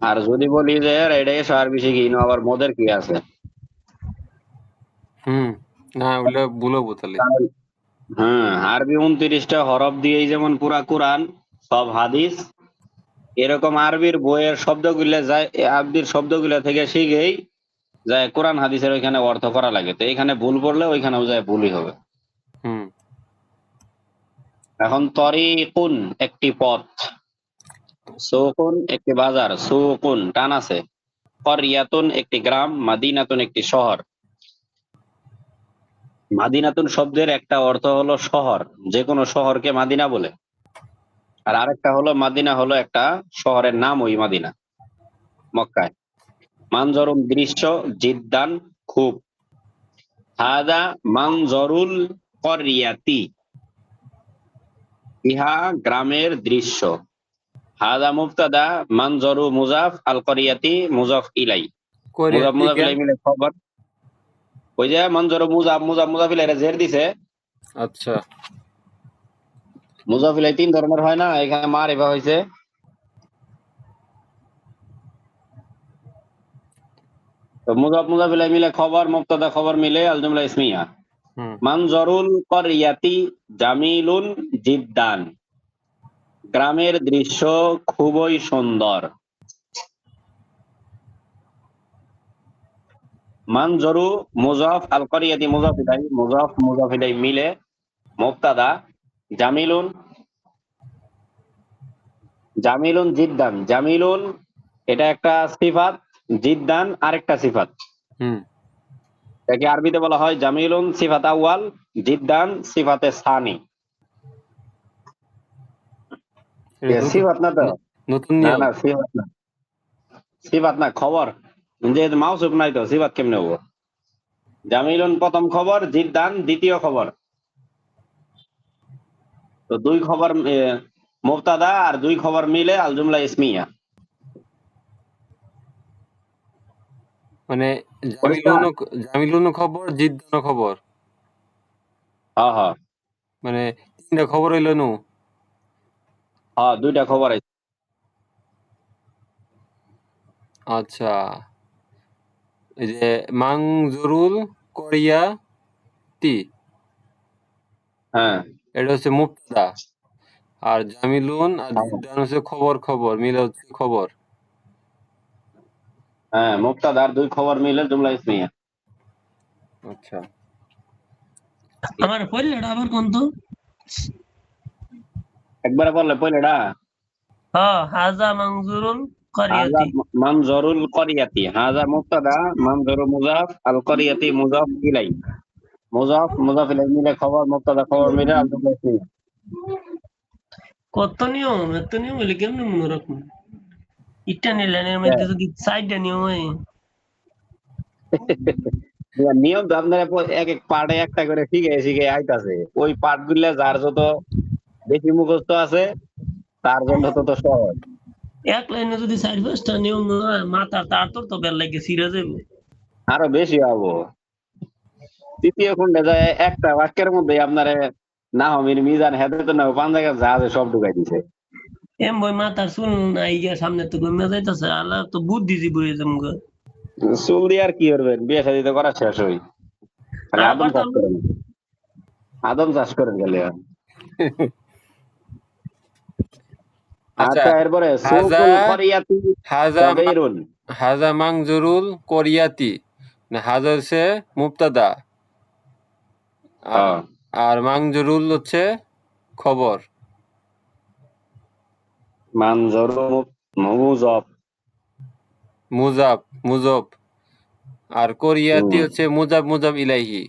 আর যদি বলি যে এটা এসো আরবি শিখি না আবার মদের কি আছে? হুম না ওগুলো বলব তাহলে। হ্যাঁ আরবি উনত্রিশটা হরফ দিয়েই যেমন পুরা কোরআন সব হাদিস এরকম আরবির বইয়ের শব্দগুলো যায় আরবির শব্দগুলো থেকে শিখেই যায় কোরআন হাদিসের ওইখানে অর্থ করা লাগে। তো এখানে ভুল পড়লে ওইখানেও যায় ভুলই হবে। হুম। এখন তরিকুন একটি পথ। সুকুন একটি বাজার, সুকুন, টান আছে। করিয়াতুন একটি গ্রাম, মাদিনাতুন একটি শহর। মাদিনাতুন শব্দের একটা অর্থ হলো শহর যে কোনো শহরকে মাদিনা বলে। আর আরেকটা হলো, মাদিনা হলো একটা শহরের নাম ওই মাদিনা, মক্কায়। মানজরুল দৃশ্য, জিদ্দান খুব। হাদা মানজরুল করিয়াতি। ইহা গ্রামের দৃশ্য। হাদা মুফতাদা মানজরু মুজাফ আল করিয়াতি মুজাফ ইলাই। মুজাফ মুজাফ ইলাই মিলে খবর। ওই যে মানজরু মুজাফ মুজাফ মুজাফ ইলাই জের দিছে। আচ্ছা। মুজাফ ইলাই তিন ধরনের হয় না এখানে মারিফা হয়েছে তো মুজাফ মুজাফ ইলাই মিলে খবর মুফতাদা খবর মিলে আল জুমলা ইসমিয়া। মানজরুল করিয়াতি জামিলুন জিদ্দান। গ্রামের দৃশ্য খুবই সুন্দর। মানজরু মুজাফ আল করিয়াতি মুজাফ ইলাই মুজাফ মুজাফ ইলাই মিলে মুবতাদা জামিলুন জামিলুন জিদ্দান। জামিলুন এটা একটা সিফাত জিদ্দান আরেকটা সিফাত। হুম। একে আরবিতে বলা হয় জামিলুন সিফাত আউয়াল জিদ্দান সিফাতে সানি। নতুন- না তো? নতুন নিয়ম। না সিফাত না। সিফাত না খবর। যে মাউসুফ নাই তো সিফাত কেমনে হব? জামিলুন প্রথম খবর জিদ্দান দ্বিতীয় খবর। তো দুই খবর এ, মুবতাদা আর দুই খবর মিলে আল জুমলা ইসমিয়া। মানে জামিলুন জামিলুন খবর জিদ্দান খবর। হ্যাঁ হ্যাঁ। মানে তিনটা খবর হইল নু। হ্যাঁ দুইটা খবর আছে। আচ্ছা। এই যে মাংজরুল কোরিয়া তি হ্যাঁ। এটা হচ্ছে মুক্তা আর জামিলুন আর হ্যাঁ। জিদ্দান হচ্ছে খবর খবর মিলে হচ্ছে খবর। হ্যাঁ মুবতাদা আর দুই খবর মিলে জুমলা ইসমিয়া। আচ্ছা। আমার পড়লেটা আবার কোন তো একবারে বললে পয়লেটা হ্যাঁ হাজা মানজরুল করিয়াতি। হাজা মুবতাদা মানজরু মুজাফ আল করিয়াতি মুজাফ ইলাই। মুজাফ মুজাফ ইলাই মিলে খবর মুবতাদা খবর মিলে কত নিয়ম এত নিয়ম হইলে কেমনে মনে রাখব? লাইনের মধ্যে যদি সাইডটা নিয়ম হয়। নিয়ম তো আপনারা এক এক পার্টে একটা করে শিখে শিখে আইতাছে। ওই পার্টগুলা যার যত বেশি মুখস্থ আছে তার জন্য তত সহজ। এক লাইনে যদি চার পাঁচটা নিয়ম হয় মাথা তার তোর তো বেল লাগে সিরা যাবে আরও বেশি হব। তৃতীয় খন্ডে যায় একটা বাক্যের মধ্যে আপনারে না হমির মিজান হেদে তো না পাঁচ জায়গায় যা আছে সব ঢুকাই দিছে। এম বই মাথার চুল নাই গিয়া সামনে তো গমে যাইতাছে আল্লাহ তো বুদ্ধি জীব হয়ে যাম গো চুল দিয়ে আর কি করবেন? বিয়ে শাদী তো করা শেষ হই। আর আদম চাষ করেন। আদম চাষ করেন গেলে আচ্ছা, আচ্ছা এরপরে হাজা- মাংজরুল কোরিয়াতি। হাজা হচ্ছে মুক্তাদা হ্যাঁ। আর মাংজরুল হচ্ছে খবর। মুজব। মুজাব আর কোরিয়াতি হচ্ছে মুজাব মুজাব ইলাইহি।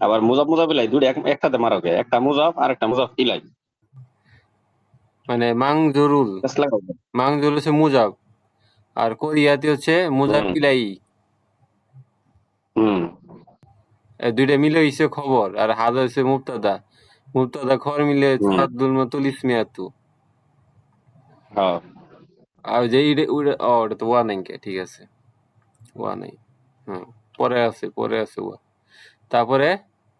আবার মুজব মুজব ইলাই দুটো এক- একসাথে একটা মুজব আর একটা মুজব ইলাই মানে মাংজরুল। বেশ লাগাও। মাংজরুল হচ্ছে মুজাব। আর কোরিয়াতি হচ্ছে মুজাব। ইলাই হুম। দুইটা মিলে হইছে খবর। আর হাজা হচ্ছে মুক্তাদা মুক্তাদা খবর মিলে। সাদুল মতুল ইসমিয়াতু। আর যে ইডে উড়ে ও ওটা তো ওয়া নাই ঠিক আছে। ওয়া নাই। হুম পরে আছে পরে আছে ওয়া। তারপরে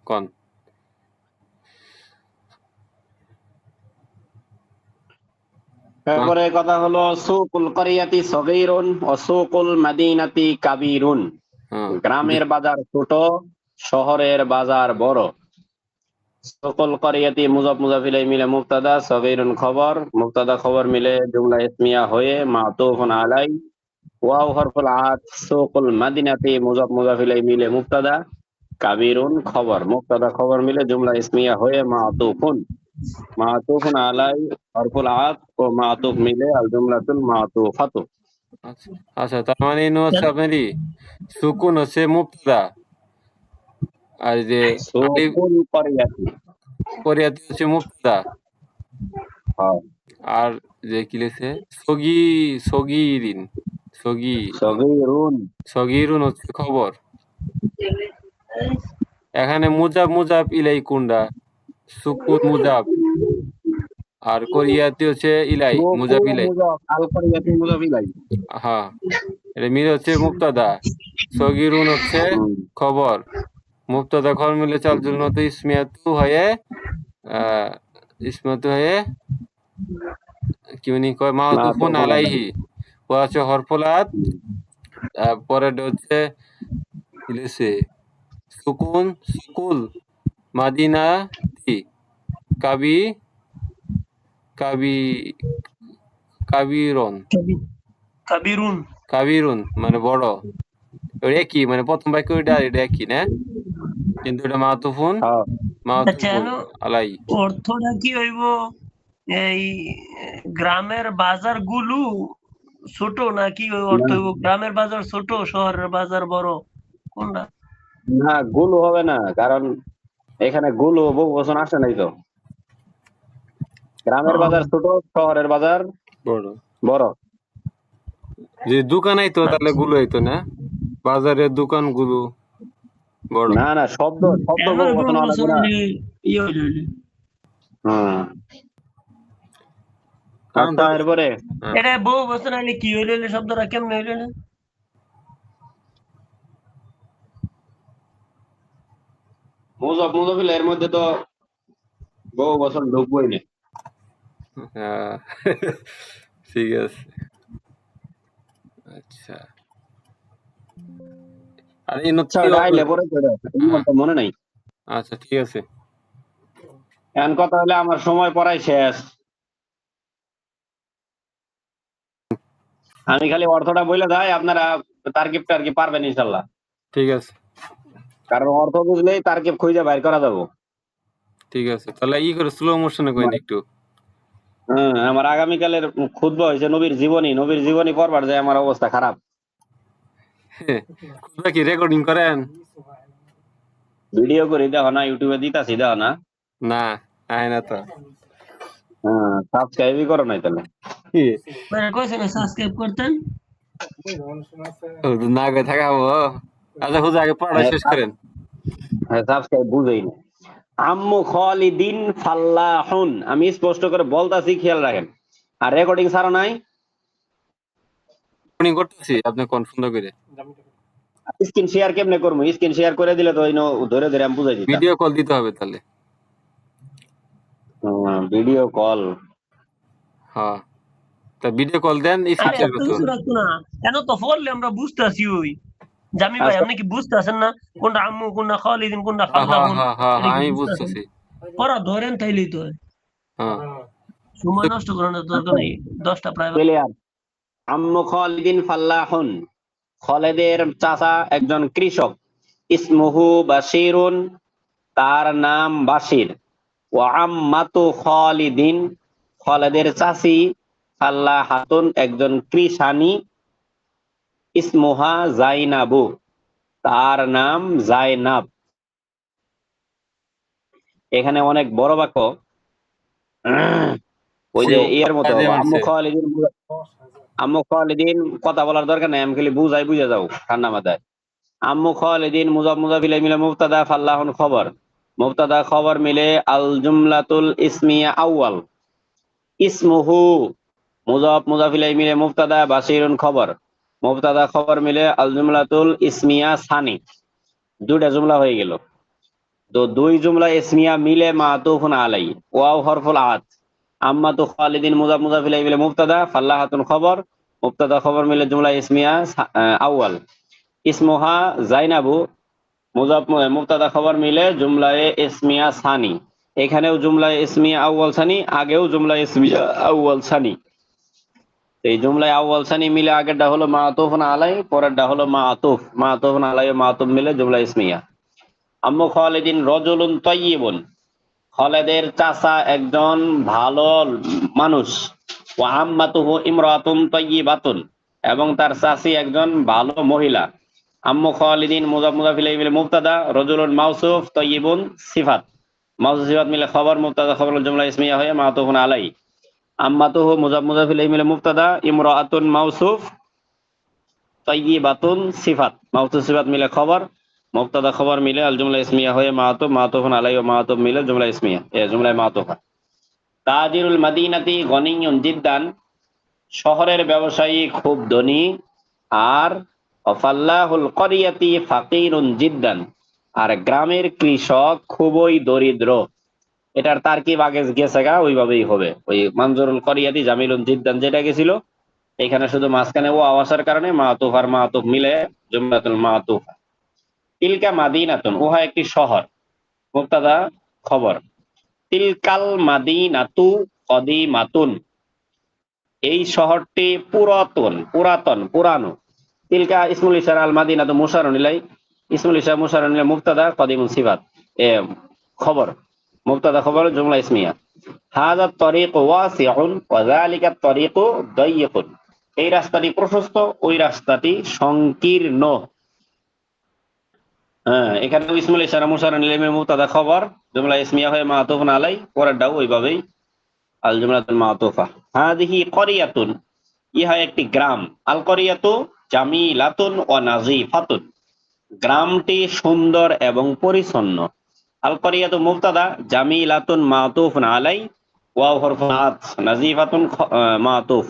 কন? তারপরে কথা হলো সুকুল করিয়াতি সগীরুন ও সুকুল মাদিনাতি কাবিরুন। হ্যাঁ। গ্রামের বাজার ছোট শহরের বাজার বড়। সকল করিয়াতি মুজাফ মুজাফিলাই মিলে মুক্তাদা সগীরুন খবর। মুক্তাদা খবর মিলে জুমলা ইসমিয়া হয়ে মাতুফুন আলাই। ওয়াও হরফুল আত সকল মাদিনাতি মুজাফ মুজাফিলাই মিলে মুক্তাদা কাবিরুন খবর। মুক্তাদা খবর মিলে জুমলা ইসমিয়া হয়ে মাতুফুন। মাতুফুন আলাই হরফুল আত ও মাতুফ মিলে আল জুমলাতুল মাতুফাতু আচ্ছা আচ্ছা তার মানে ইনো হচ্ছে আপনারই সুকুন হচ্ছে আর যে করিয়াতি হচ্ছে হ্যাঁ। আর যে কি লেছে সগি সগিরিন সগি। সগীরুন। সগিরুন হচ্ছে খবর। এখানে মুজাব মুজাব ইলাই কুন্ডা সুকুন মুজাব আর কোরিয়াতে হচ্ছে ইলাই মুজাব ইলাই। আল করিয়াতি মুজাফ ইলাই। হ্যাঁ এটা মিল হচ্ছে মুক্তাদা সগিরুন হচ্ছে খবর। মুক্তাদা খবর মিলে চাল জন্য তো ইসমিয়াতু হয়ে আহ ইসমিয়াতু হয়ে কি মানে কয় মাতুফুন আলাইহি। ও আছে হরফলাত। তারপরে হচ্ছে? সুকুন সুকুল। মাদিনা তি কাবি কাবি কাবিরন। কাবি- কাবিরুন। কাবিরুন মানে বড়। ওটা একই মানে প্রথম বাক্য ওইটা আর এটা একই না? কিন্তু এটা মাতুফুন হ্যাঁ। মাতুফুন আচ্ছা। আলাই। অর্থটা কি হইব? এই গ্রামের বাজারগুলো ছোট নাকি অর্থ হইব গ্রামের বাজার ছোট শহরের বাজার বড়? কোনটা? না গুলো হবে না কারণ এখানে গুলো বহু বছর আসে নাই তো। গ্রামের বাজার ছোট শহরের বাজার বড়। বড়। যে দোকান আইতো তাহলে গুলো আইতো না? বাজারের দোকানগুলো বড়। না না শব্দ শব্দ বহু বছর বছর না। হলে হইল হইল। হ্যাঁ। আচ্ছা এরপরে? হ্যাঁ। এটা বহু বছর হলে কি হইল হইল শব্দটা কেমন হইল হইল? মুজব মুজফিল এর মধ্যে তো বহু বছর ঢুকবই না। ঠিক আছে। আচ্ছা। আর এই আচ্ছা আইলে পরে মনে নাই। আচ্ছা ঠিক আছে। এখন কথা হলে আমার সময় পড়াই শেষ। আমি খালি অর্থটা বলে যাই আপনারা তারকিব টারকিব পারবেন ইনশাল্লাহ। ঠিক আছে। কারণ অর্থ বুঝলেই তারকিব খুঁজে বাইর করা যাব। ঠিক আছে তাহলে ই করে স্লো মোশনে কইন একটু। হ্যাঁ আমার আগামীকালের খুদবা হয়েছে নবীর জীবনী নবীর জীবনী পড়বার যায় আমার অবস্থা খারাপ। খুদবা কি রেকর্ডিং করেন ভিডিও করে দেখো না ইউটিউবে দিতাছি দেখো না। না আয় না তো। হ্যাঁ সাবস্ক্রাইবই করো নাই তাহলে। কইছে সাবস্ক্রাইব করতেন? ও না গে থাকাবো। আচ্ছা হুজুর আগে পড়া শেষ করেন। হ্যাঁ সাবস্ক্রাইব বুঝেই না আম্মু খালিদিন ফাল্লাহুন আমি স্পষ্ট করে বলতাছি খেয়াল রাখেন। আর রেকর্ডিং ছাড়া নাই? রেকর্ডিং করতেছি আপনি কোন সুন্দর করে। স্ক্রিন শেয়ার কেমনে করব? স্ক্রিন শেয়ার করে দিলে তো ওই ধরে ধরে আমি বুঝাই দিতাম ভিডিও কল দিতে হবে তাহলে। ভিডিও কল হ্যাঁ। তা ভিডিও কল দেন এই আরে ফিচার এত কত কিছু রাখতো না? কেন তো ফললে আমরা বুঝতেছি ওই। জামি ভাই আচ্ছা। আপনি কি বুঝতেছেন না? কোনটা আম্মু কোনটা খালিদিন কোনটা হ্যাঁ হ্যাঁ হ্যাঁ আমি বুঝতেছি। পড়া ধরেন তাইলেই তো হ্যাঁ। সময় নষ্ট করানোর দরকার নেই। দশটা প্লেয়ার আম্মু খালিদিন ফাল্লাহুন। খালেদের চাচা একজন কৃষক। ইসমুহু বাশিরুন তার নাম বাশির। ওয়া আম্মাতু খালিদিন। খালেদের চাচি ফাল্লাহাতুন একজন কৃষানি ইসমুহা জাইনাবু তার নাম জাইনাব। এখানে অনেক বড় বাক্য। ওই যে এর মতো আম্মু। খালিদিন আম্মু খালিদিন কথা বলার দরকার নাই আমি খালি বুঝাই বুঝে যাও ঠান্ডা মাথায়। আম্মু খালিদিন মুজাব মুজাফিলে মিলে মুবতাদা ফাল্লাহুন খবর। মুবতাদা খবর মিলে আল জুমলাতুল ইসমিয়া আউয়াল। ইসমুহু মুজাব মুজাফিলে মিলে মুবতাদা বাসিরুন খবর। মুবতাদা খবর মিলে আল জুমলাতুল ইসমিয়া সানি। দুইটা জুমলা হয়ে গেল। তো দুই জুমলা ইসমিয়া মিলে মাতুফুন আলাই। ওয়াও হরফুল আত আম্মা তো খালিদিন মুজাফ মুজাফ ইলাইহি মিলে মুবতাদা, ফাল্লাহাতুন খবর। মুবতাদা খবর মিলে জুমলা ইসমিয়া আউয়াল। ইসমুহা জাইনাবু। মুজাফ মুবতাদা খবর মিলে জুমলায়ে ইসমিয়া সানি। এখানেও জুমলা ইসমিয়া আউয়াল সানি, আগেও জুমলা ইসমিয়া আউয়াল সানি। এই জুমলায় আউয়াল সানি মিলে আগেরটা হলো মা মাতুফুন আলাই, পরেরটা হলো মাতুফ। মাতুফুন আলাই ও মাতুফ মিলে জুমলা ইসমিয়া। আম্মু খালিদিন রজুলুন তয়্যিবুন খালেদের চাচা একজন ভালো মানুষ। ও আম্মাতুহু ইমরাতুন তয়্যিবাতুন এবং তার চাচি একজন ভালো মহিলা। আম্মু খালিদিন মুজাফ মুজাফ ইলাইহি মিলে মুবতাদা, রজুলুন মাউসুফ তয়্যিবুন সিফাত। মাউসুফ সিফাত মিলে খবর মুবতাদা, খবর জুমলা ইসমিয়া হয়ে মাতুফুন আলাই। আম্মাতুহু মুজাফ মুজাফ ইলাইহি মিলে মুবতাদা, ইমরাআতুন মাউসুফ, তাইয়িবাতুন সিফাত। মাউসুফ সিফাত মিলে খবর, মুবতাদা খবর মিলে আল জুমলা ইসমিয়া হয়ে মাতুফ মাতুফুন আলাই ও মাতুফ মিলে জুমলা ইসমিয়া, এ জুমলা মাতুফা। তাজিরুল মাদিনাতি গনিয়ুন জিদ্দান, শহরের ব্যবসায়ী খুব ধনী, আর অফাল্লাহুল করিয়াতি ফাকিরুন জিদ্দান। আর গ্রামের কৃষক খুবই দরিদ্র। এটার তারকিব আগে গেছে গা, ওইভাবেই হবে। ওই মঞ্জুরুল করিয়াতি জামিলুন জিদ্দান যেটা গেছিল এখানে শুধু মাঝখানে ও আওয়াজের কারণে মাতুফ আর মাতুফ মিলে জুমলাতুল মাতুফ। তিলকা মাদিনাতুন, উহা একটি শহর। মুক্তাদা, খবর। তিলকাল মাদিনাতু কদিমাতুন। এই শহরটি পুরাতন পুরাতন, পুরানো। তিলকা ইসমুল ইশারা আল মাদিনাতু মুশারুন ইলাই ইসমুল মুশারুন ইলাই মুক্তাদা কদিমুন সিফাত। এ, খবর। মুবতাদা খবর জুমলা ইসমিয়া। হাযা তরিক ওয়াসিউন ওয়া তরিকু দাইয়িকুন এই রাস্তাটি প্রশস্ত, ওই রাস্তাটি সংকীর্ণ। হ্যাঁ এখানে ইসমুল ইশারা মুশারুন ইলাইহি মুবতাদা খবর, জুমলা ইসমিয়া হয়ে মাতুফুন আলাই পরেরটাও ওইভাবেই আল জুমলাতুল মাতুফা। হাদিহি করিয়াতুন, ইহা একটি গ্রাম। আল করিয়াতু জামিলাতুন ও নাজিফাতুন গ্রামটি সুন্দর এবং পরিচ্ছন্ন। আল করিয়াতু মুবতাদা জামিলাতুন মাতুফুন আলাই, ওয়াও হরফুন আত নাজিফাতুন মাতুফ।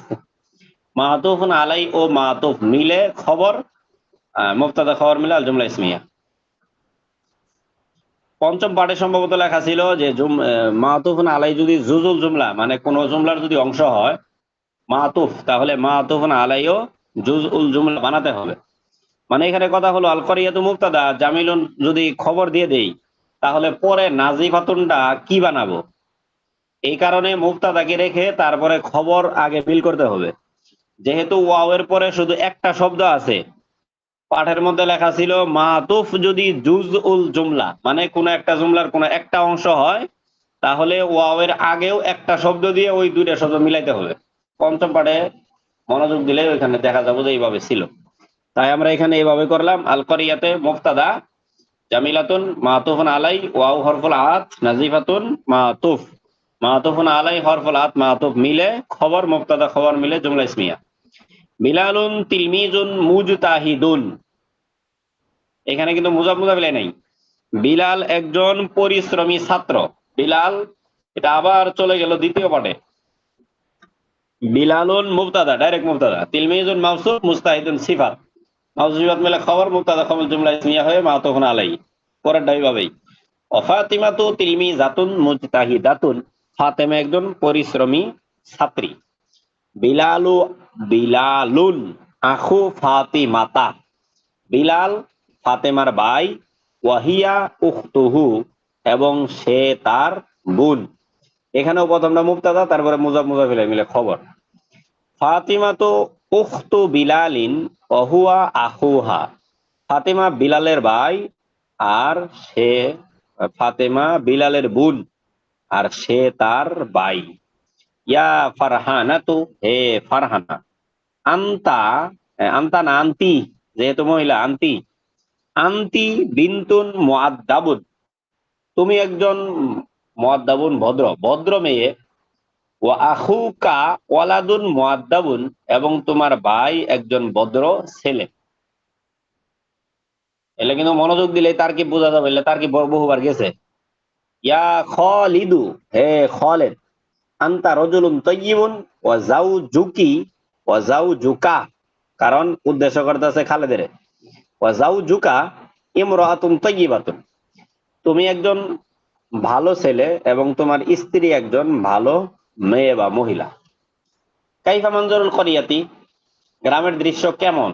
মাতুফুন আলাই ও মাতুফ মিলে খবর মুবতাদা খবর মিলে আল জুমলা ইসমিয়া। পঞ্চম পাঠে সম্ভবত লেখা ছিল যে মাতুফুন আলাই যদি জুজুল জুমলা মানে কোন জুমলার যদি অংশ হয়, মাতুফ, তাহলে মাতুফুন আলাইও জুজ উল জুমলা বানাতে হবে। মানে এখানে কথা হলো আল করিয়াতু মুবতাদা জামিলুন যদি খবর দিয়ে দেই তাহলে পরে নাজিফাতুনটা কি বানাবো? এই কারণে মুবতাদাকে রেখে তারপরে খবর আগে বিল করতে হবে। যেহেতু ওয়াও এর পরে শুধু একটা শব্দ আছে, পাঠের মধ্যে লেখা ছিল মাতুফ যদি জুজ উল জুমলা মানে কোন একটা জুমলার কোন একটা অংশ হয়, তাহলে ওয়াও এর আগেও একটা শব্দ দিয়ে ওই দুইটা শব্দ মিলাইতে হবে। পঞ্চম পাঠে মনোযোগ দিলে ওইখানে দেখা যাব যে এইভাবে ছিল। তাই আমরা এখানে এইভাবে করলাম। আল করিয়াতে মুক্তাদা জামিলাতুন মাতুফুন আলাই, ওয়াও হরফুল আত, নাজিফাতুন মাতুফ। মাতুফুন আলাই, হরফুল আত, মাতুফ মিলে খবর, মুক্তাদা খবর মিলে জুমলা ইসমিয়া। বিলালুন তিলমিজুন মুজতাহিদুন। এখানে কিন্তু মুজাব মুজাবিলে নাই। বিলাল একজন পরিশ্রমী ছাত্র। বিলাল, এটা আবার চলে গেল দ্বিতীয় পাঠে বিলালুন মুবতাদা ডাইরেক্ট মুবতাদা তিলমিজুন মাউসুফ মুস্তাহিদুন সিফাত। সিফাত মিলে খবর মুবতাদা খবর জুমলা ইসমিয়া হয়ে মাতুফুন আলাই। পরের ডাই ভাবেই অফাতিমাতু তিলমি জাতুন মুজতাহিদাতুন। ফাতেমা একজন পরিশ্রমী ছাত্রী। বিলালু, বিলালুন আখু ফাতিমাতা। বিলাল ফাতেমার ভাই ওয়াহিয়া উখতুহু এবং সে তার বোন। এখানেও প্রথমটা মুবতাদা, তারপরে মুজাব মুজাফিল মিলে খবর। ফাতিমা তো উখতু বিলালিন অহুয়া আহুহা। ফাতেমা বিলালের ভাই আর সে, ফাতেমা বিলালের বোন আর সে তার ভাই। ইয়া ফারহানা তো হে ফারহানা, আন্তা আন্তা না, আন্তি, যেহেতু মহিলা, আন্তি। আন্তি বিন্তুন মুআদ্দাবুন, তুমি একজন মুআদ্দাবুন ভদ্র ভদ্র মেয়ে। ও আখুকা ওয়ালাদুন মুআদ্দাবুন, এবং তোমার ভাই একজন ভদ্র ছেলে। এলে কিন্তু মনোযোগ দিলে তার কি বোঝা যাবে? তার কি বহুবার গেছে? ইয়া হে আন্তা রজুলুন ওয়া ওয়া কারণ উদ্দেশ্য করতেছে খালেদের। ওয়া তয়্যিবাতুন তুমি একজন ভালো ছেলে এবং তোমার স্ত্রী একজন ভালো মেয়ে বা মহিলা। কাইফা মঞ্জুরুল করিয়াতি, গ্রামের দৃশ্য কেমন?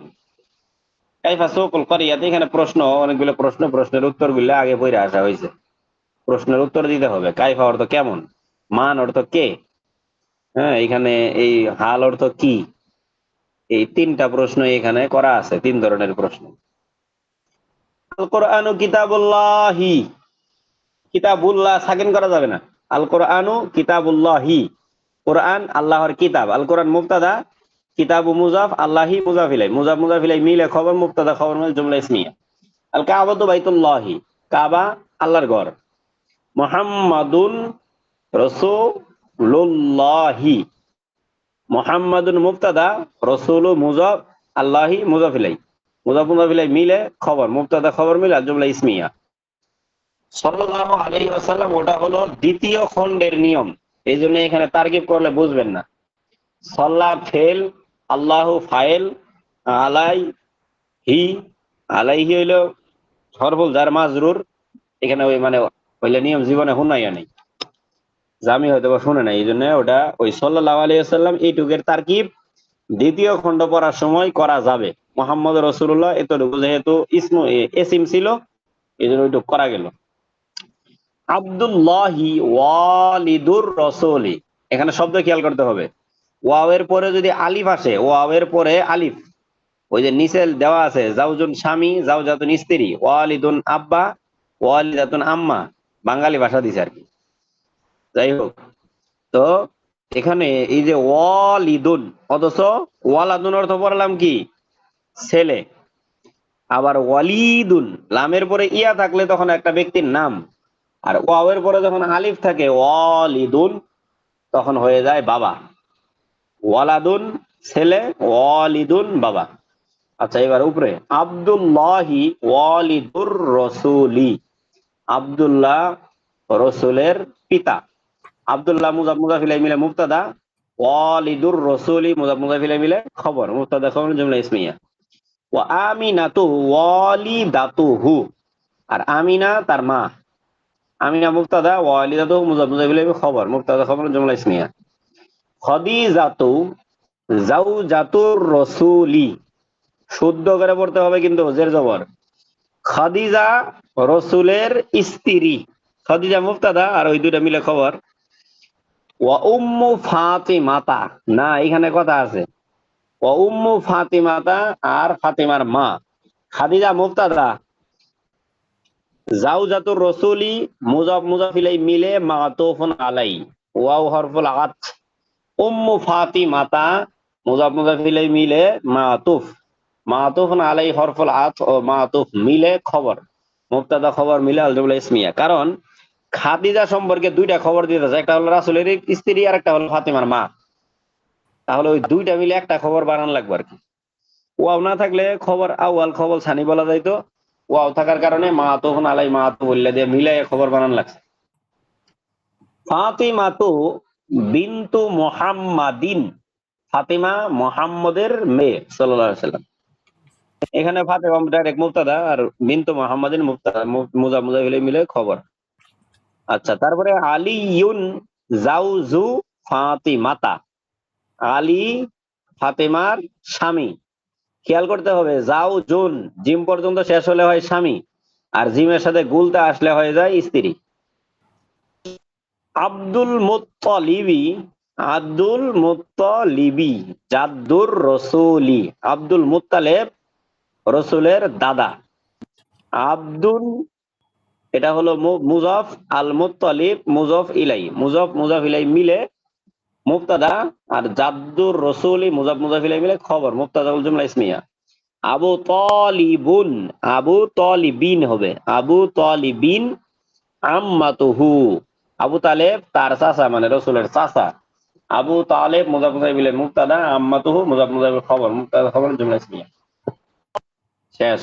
কাইফা সৌকুল করিয়াতি, এখানে প্রশ্ন, অনেকগুলো প্রশ্ন, প্রশ্নের উত্তরগুলো আগে বইরে আসা হয়েছে। প্রশ্নের উত্তর দিতে হবে, কাইফা অর্থ কেমন? মান অর্থ কে? হ্যাঁ এখানে এই হাল অর্থ কি? এই তিনটা প্রশ্ন এখানে করা আছে, তিন ধরনের প্রশ্ন। কিতাবুল্লাহি। কিতাবুল্লাহ সাকিন করা যাবে না? আল কোরআনু কিতাবুল্লাহি। কোরআন আল্লাহর কিতাব। আল কোরআন মুক্তাদা কিতাবু মুজাফ, আল্লাহি মুজাফিলাই। মুজাফ, মুজাফিলাই মিলে খবর মুক্তাদা খবর মিলে জুমলা ইসমিয়া। আল কাবাতু বাইতুল্লাহি। কাবা আল্লাহর ঘর। মুহাম্মাদুন রসুলুল্লাহি। মুহাম্মাদুন মুবতাদা, রসুলু মুজাফ, আল্লাহি মুজাফিলাই। মুজাফ, মুজাফিলাই মিলে খবর মুক্তাদা খবর মিলে জুমলা ইসমিয়া। সাল্লাল্লাহু আলাইহি ওয়াসাল্লাম, ওটা হলো দ্বিতীয় খণ্ডের নিয়ম। এই জন্য এখানে তারকিব করলে বুঝবেন না। সাল্লাহ ফেল, আল্লাহু ফাইল আলাই, হি, আলাইহি হইল সরফুল যার মাজরুর। এখানে ওই মানে হইলে নিয়ম জীবনে শুনাইয়া নেই। জামি হয়তো বা শুনে নাই, এই জন্য ওটা ওই সাল্লাহ আলাইসাল্লাম এইটুকের তারকিব দ্বিতীয় খণ্ড পড়ার সময় করা যাবে। মোহাম্মদ রসুল্লাহ এতটুকু যেহেতু ইসমু এসিম ছিল, এই জন্য ওইটুকু করা গেল। আব্দুল্লাহি ওয়ালিদুর রসুলি। এখানে শব্দ খেয়াল করতে হবে। ওয়াওয়ের পরে যদি আলিফ আসে, ওয়াওয়ের পরে আলিফ। ওই যে নিচে দেওয়া আছে জাউজুন স্বামী জাউজাতুন স্ত্রী, ওয়ালিদুন আব্বা, ওয়ালিদাতুন আম্মা। বাঙালি ভাষা দিছে আর কি। যাই হোক, তো এখানে এই যে ওয়ালিদুন, অথচ ওয়ালাদুন অর্থ পড়লাম কি? ছেলে। আবার ওয়ালিদুন, লামের পরে ইয়া থাকলে তখন একটা ব্যক্তির নাম। আর ওয়াওয়ের পরে যখন আলিফ থাকে, ওয়ালিদুন, তখন হয়ে যায় বাবা। ওয়ালাদুন, ছেলে, ওয়ালিদুন, বাবা। আচ্ছা এবার উপরে। আব্দুল্লাহি ওয়ালিদুর রসুলি। আব্দুল্লাহ রসুলের পিতা। আব্দুল্লাহ মুজাফ মুজাফিলাই মিলে মুক্তাদা ওয়ালিদুর রসুলি মুজাফ মুজাফিলাই মিলে খবর। মুক্তাদা খবর, জুমলা ইসমিয়া। ওয়া আমিনাতু ওয়ালিদাতুহু। আর আমিনা তার মা। আমিনা মুক্তাদা ওয়ালিদাতুহু মুজাফ মুজাফিলাই খবর, মুক্তাদা খবর, জুমলা ইসমিয়া। খদিজাতু জাউজাতুর রসুলি। শুদ্ধ করে পড়তে হবে কিন্তু জের জবর। খাদিজা রসুলের স্ত্রী। খাদিজা মুফতাদা আর ওই দুইটা মিলে খবর। ওয়া উম্মু ফাতিমাতা। না এখানে কথা আছে। ওয়া উম্মু ফাতিমাতা আর ফাতিমার মা। খাদিজা মুফতাদা জাউজাতুর রসুলি মুজাফ মুজাফিলাই মিলে মাতুফুন আলাই। ওয়াও হরফুল আত। উম্মু ফাতিমাতা মুজাফ মুজাফিলাই মিলে মাতুফ। মাতুফ আলাই হরফুল আত ও মাতুফ মিলে খবর। মুক্তাদা খবর মিলে আলজুবুল্লাহ ইসমিয়া। কারণ খাদিজা সম্পর্কে দুইটা খবর দিতেছে। একটা হলো রাসুলের স্ত্রী আর একটা হলো ফাতিমার মা। তাহলে ওই দুইটা মিলে একটা খবর বানান লাগবে আর কি। ওয়াও না থাকলে খবর আউয়াল খবর ছানি বলা যাইতো। ওয়াও থাকার কারণে মা তখন আলাই মা তো বললে দিয়ে মিলে খবর বানান লাগছে। ফাতিমাতু বিন্তু মুহাম্মাদিন। ফাতিমা মোহাম্মদের মেয়ে আলাইহি সাল্লাম। এখানে ফাতেমা ডাইরেক্ট মুক্তাদা আর বিন্তু মোহাম্মদিন মুক্তাদা মু- মুজা মুজাহিলে মিলে খবর। আচ্ছা তারপরে আলিউন জাউজু ফাতিমাতা। আলী ফাতেমার স্বামী। খেয়াল করতে হবে, যাও, জুন। জিম পর্যন্ত শেষ হলে হয় স্বামী, আর জিমের সাথে গুলতা আসলে হয়ে যায় স্ত্রী। আব্দুল মুত্তালিবি আব্দুল মুত্তালিবি, জাদ্দুর রসুলি, আব্দুল মুত্তালেব রসুলের দাদা। আব্দুল, এটা হলো মুজফ আল মুত্তালিব মুজফ ইলাই, মুজফ মুজফ ইলাই মিলে মুক্তাদা আর জাদ্দুর রসুলি মুজফ মুজফ ইলাই মিলে খবর, মুক্তাদা উল জুমলা ইসমিয়া। আবু তলিবুন, আবু তলিবিন হবে। আবু তলিবিন আম্মাতুহু। আবু তালেব তার চাচা মানে রসুলের চাচা। আবু তালেব মুজাফ মুজাফ মিলে মুক্তাদা, আম্মাতুহু মুজাফ মুজাফ খবর, মুক্তাদা খবর জুমলা ইসমিয়া। শেষ।